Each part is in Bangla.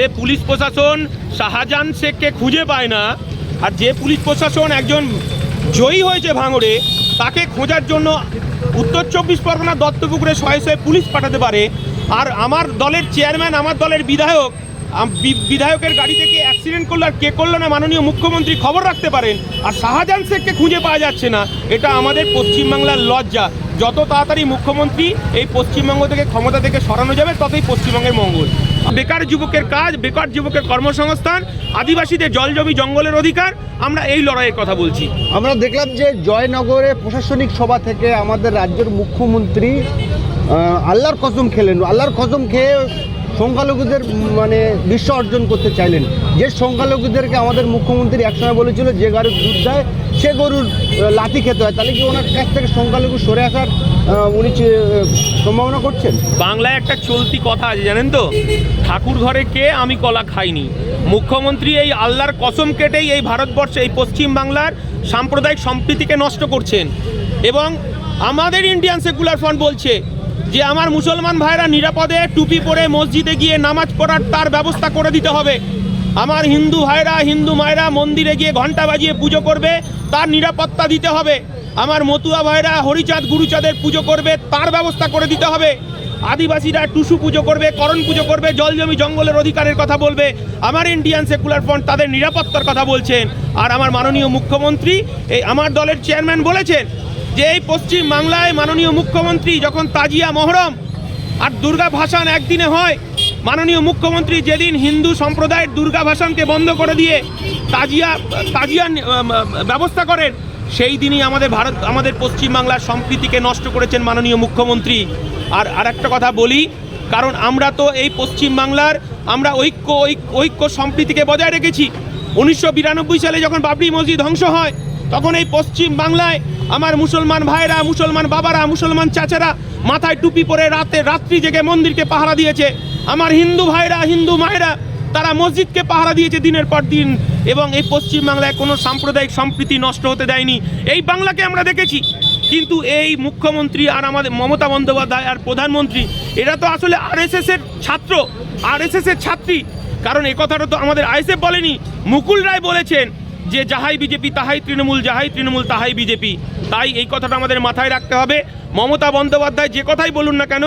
যে পুলিশ প্রশাসন শাহজাহান শেখকে খুঁজে পায় না, আর যে পুলিশ প্রশাসন একজন জয়ী হয়েছে ভাঙড়ে, তাকে খোঁজার জন্য উত্তর চব্বিশ পরগনা দত্তপুকুরে শয়ে শয়ে পুলিশ পাঠাতে পারে। আর আমার দলের চেয়ারম্যান আমার দলের বিধায়ক বিধায়কের গাড়ি থেকে অ্যাক্সিডেন্ট করল আর কে করল না মাননীয় মুখ্যমন্ত্রী খবর রাখতে পারেন। আর শাহজাহান শেখকে খুঁজে পাওয়া যাচ্ছে না। এটা আমাদের পশ্চিমবাংলার লজ্জা। যত তাড়াতাড়ি মুখ্যমন্ত্রী এই পশ্চিমবঙ্গ থেকে ক্ষমতা থেকে সরানো যাবে, ততই পশ্চিমবঙ্গের মঙ্গল। বেকার যুবকের কাজ, বেকার যুবকের কর্মসংস্থান, আদিবাসীদের জল জমি জঙ্গলের অধিকার, আমরা এই লড়াইয়ের কথা বলছি। আমরা দেখলাম যে জয়নগরে প্রশাসনিক সভা থেকে আমাদের রাজ্যের মুখ্যমন্ত্রী আল্লাহর কসম খেলেন। আল্লাহর কসম খেয়ে সংখ্যালঘুদের মানে বিশ্ব অর্জন করতে চাইলেন। যে সংখ্যালঘুদেরকে আমাদের মুখ্যমন্ত্রী একসময় বলেছিল, যে গরুর দুধ দেয়, সে গরুর লাথি খেতে হয়। তাহলে কি ওনার কাছ থেকে সংখ্যালঘু সরে আসার উনি সম্ভাবনা করছেন? বাংলায় একটা চলতি কথা আছে, জানেন তো? ঠাকুর ঘরে কে আমি কলা খাইনি? মুখ্যমন্ত্রী এই আল্লাহর কসম কেটেই এই ভারতবর্ষে, এই পশ্চিম বাংলার সাম্প্রদায়িক সম্প্রীতিকে নষ্ট করছেন। এবং আমাদের ইন্ডিয়ান সেকুলার ফ্রন্ট বলছে যে আমার মুসলমান ভাইরা নিরাপদে টুপি পরে মসজিদে গিয়ে নামাজ পড়ার তার ব্যবস্থা করে দিতে হবে। আমার হিন্দু ভাইরা, হিন্দু মায়েরা মন্দিরে গিয়ে ঘণ্টা বাজিয়ে পুজো করবে, তার নিরাপত্তা দিতে হবে। আমার মতুয়া ভাইরা হরিচাঁদ, গুরুচাঁদের পুজো করবে, তার ব্যবস্থা করে দিতে হবে। আদিবাসীরা টুসু পুজো করবে, করণ পুজো করবে, জল জমি জঙ্গলের অধিকারের কথা বলবে। আমার ইন্ডিয়ান সেকুলার ফ্রন্ট তাদের নিরাপত্তার কথা বলছেন। আর আমার মাননীয় মুখ্যমন্ত্রী, এই আমার দলের চেয়ারম্যান বলেছেন যে এই পশ্চিম বাংলায় মাননীয় মুখ্যমন্ত্রী যখন তাজিয়া মহরম আর দুর্গা ভাসান একদিনে হয় মাননীয় মুখ্যমন্ত্রী যেদিন হিন্দু সম্প্রদায়ের দুর্গা ভাসানকে বন্ধ করে দিয়ে তাজিয়া তাজিয়া আম, ব্যবস্থা করেন সেই দিনই আমাদের ভারত আমাদের পশ্চিমবাংলার সম্প্রীতিকে নষ্ট করেছেন মাননীয় মুখ্যমন্ত্রী। আর আর একটা কথা বলি কারণ আমরা তো এই পশ্চিমবাংলার আমরা ঐক্য ঐক- ঐক্য সম্প্রীতিকে বজায় রেখেছি। উনিশশো বিরানব্বই সালে যখন বাবরি মসজিদ ধ্বংস হয় তখন এই পশ্চিম বাংলায় আমার মুসলমান ভাইরা, মুসলমান বাবারা, মুসলমান চাচারা মাথায় টুপি পরে রাতে রাত্রি জেগে মন্দিরকে পাহারা দিয়েছে। আমার হিন্দু ভাইরা, হিন্দু মায়েরা, তারা মসজিদকে পাহারা দিয়েছে দিনের পর দিন এবং এই পশ্চিম বাংলায় কোনো সাম্প্রদায়িক সম্প্রীতি নষ্ট হতে দেয়নি। এই বাংলাকে আমরা দেখেছি। কিন্তু এই মুখ্যমন্ত্রী আর আমাদের মমতা বন্দ্যোপাধ্যায় আর প্রধানমন্ত্রী, এরা তো আসলে আরএসএস এর ছাত্র আরএসএস এর ছাত্রী। কারণ এ কথাটা তো আমাদের আইএসএফ বলেনি, মুকুল রায় বলেছেন যে যাহাই বিজেপি তাহাই তৃণমূল যাহাই তৃণমূল তাহাই বিজেপি। তাই এই কথাটা আমাদের মাথায় রাখতে হবে। মমতা বন্দ্যোপাধ্যায় যে কথাই বলুন না কেন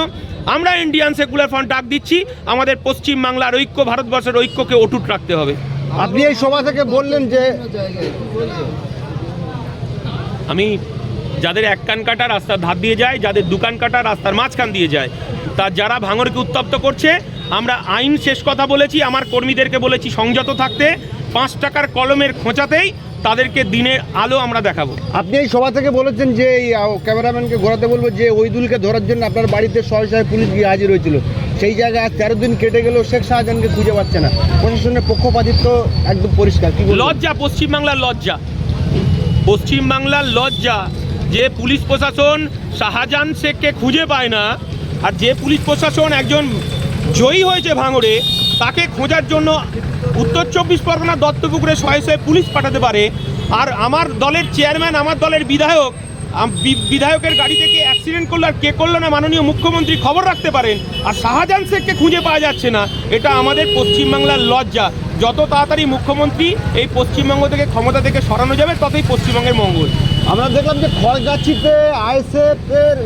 আমরা ইন্ডিয়ান সেকুলার ফ্রন্ট ডাক দিচ্ছি আমাদের পশ্চিম বাংলার ঐক্য ভারতবর্ষের ঐক্যকে অটুট রাখতে হবে। আপনি এই সভা থেকে বললেন যে আমি যাদের এক কান কাটা রাস্তার ধার দিয়ে যায় যাদের দোকান কাটা রাস্তার মাঝখান দিয়ে যায় তা যারা ভাঙরকে উত্তপ্ত করছে আমরা আইন শেষ কথা বলেছি আমার কর্মীদেরকে বলেছি সংযত থাকতে পাঁচ টাকার কলমের খোঁচাতেই তাদেরকে দিনের আলো আমরা দেখাবো। আপনি এই সভা থেকে বলেছেন যে এই ক্যামেরাম্যানকে ঘোরাতে বলব যে ওইদুলকে ধরার জন্য আপনার বাড়িতে শয়ে পুলিশ গিয়ে হাজির হয়েছিল। সেই জায়গায় তেরো দিন কেটে গেলেও শেখ শাহজাহানকে খুঁজে পাচ্ছে না। প্রশাসনের পক্ষপাতিত্ব একদম পরিষ্কার কি? লজ্জা পশ্চিমবাংলার লজ্জা। পশ্চিমবাংলার লজ্জা যে পুলিশ প্রশাসন শাহজাহান শেখকে খুঁজে পায় না আর যে পুলিশ প্রশাসন একজন জয়ী হয়েছে ভাঙড়ে, তাকে খোঁজার জন্য উত্তর চব্বিশ পরগনা দত্তপুকুরে শয়ে পুলিশ পাঠাতে পারে। আর আমার দলের চেয়ারম্যান, আমার দলের বিধায়ক বিধায়কের গাড়ি থেকে অ্যাক্সিডেন্ট করল আর কে করল না মাননীয় মুখ্যমন্ত্রী খবর রাখতে পারেন। আর শাহজাহান শেখকে খুঁজে পাওয়া যাচ্ছে না। এটা আমাদের পশ্চিমবাংলার লজ্জা। যত তাড়াতাড়ি মুখ্যমন্ত্রী এই পশ্চিমবঙ্গ থেকে ক্ষমতা থেকে সরানো যাবে, ততই পশ্চিমবঙ্গের মঙ্গল। আমরা দেখলাম যে খড়গাছিতে আইএসএফ এর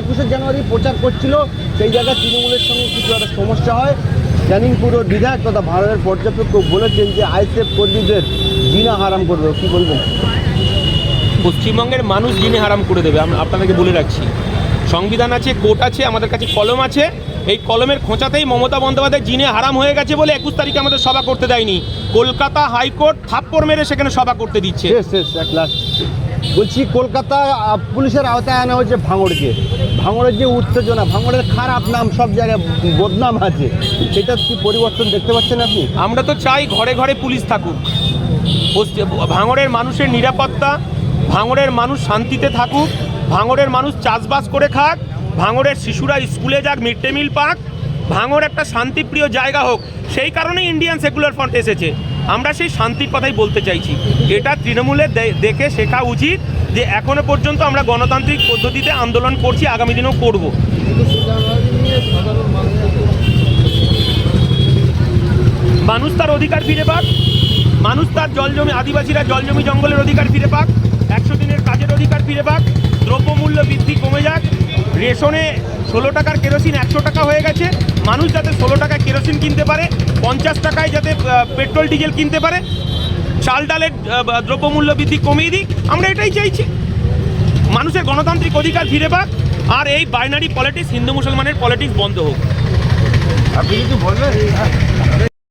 একুশে জানুয়ারি প্রচার করছিল। সেই জায়গায় তৃণমূলের সঙ্গে কিছু একটা সমস্যা হয়। ক্যানিংপুরের বিধায়ক তথা ভারতের পর্যবেক্ষক বলেছেন যে আইএসএফ কর্মীদের জিনা হারাম করবে কি বলবেন? পশ্চিমবঙ্গের মানুষ জিনে হারাম করে দেবে। আমি আপনাদেরকে বলে রাখছি। সংবিধান আছে কোর্ট আছে আমাদের কাছে কলম আছে। এই কলমের খোঁচাতেই মমতা বন্দ্যোপাধ্যায় জিনে হারাম হয়ে গেছে বলে একুশ তারিখে আমাদের সভা করতে দেয়নি। কলকাতা হাইকোর্ট থাপ্পড় মেরে সেখানে সভা করতে দিচ্ছে। বলছি, কলকাতা পুলিশের আওতায় আনা হয়েছে ভাঙড়কে। ভাঙড়ের যে উত্তেজনা, ভাঙড়ের খারাপ নাম সব জায়গায় বদনাম আছে। সেটা কি পরিবর্তন দেখতে পাচ্ছেন আপনি? আমরা তো চাই ঘরে ঘরে পুলিশ থাকুক। ভাঙড়ের মানুষের নিরাপত্তা, ভাঙড়ের মানুষ শান্তিতে থাকুক, ভাঙড়ের মানুষ চাষবাস করে খাক, ভাঙড়ের শিশুরা স্কুলে যাক, মিড ডে মিল পাক, ভাঙড় একটা শান্তিপ্রিয় জায়গা হোক, সেই কারণেই ইন্ডিয়ান সেকুলার ফ্রন্ট এসেছে। আমরা সেই শান্তির কথাই বলতে চাইছি। এটা তৃণমূলের দেখে শেখা উচিত যে এখনও পর্যন্ত আমরা গণতান্ত্রিক পদ্ধতিতে আন্দোলন করছি, আগামী দিনেও করব। মানুষ তার অধিকার ফিরে পাক, মানুষ তার জল জমি, আদিবাসীরা জল জমি জঙ্গলের অধিকার ফিরে পাক, একশো দিনের কাজের অধিকার ফিরে পাক, দ্রব্যমূল্য বৃদ্ধি কমে যাক, রেশনে ষোলো টাকার কেরোসিন একশো টাকা হয়ে গেছে। মানুষ যাতে ষোলো টাকায় কেরোসিন কিনতে পারে, পঞ্চাশ টাকায় যাতে পেট্রোল, ডিজেল কিনতে পারে, চাল, ডালের দ্রব্যমূল্য বৃদ্ধি কমিয়ে দিক, আমরা এটাই চাইছি। মানুষের গণতান্ত্রিক অধিকার ফিরে পাক, আর এই বাইনারি পলিটিক্স হিন্দু মুসলমানের পলিটিক্স বন্ধ হোক। আপনি কিছু বলবেন?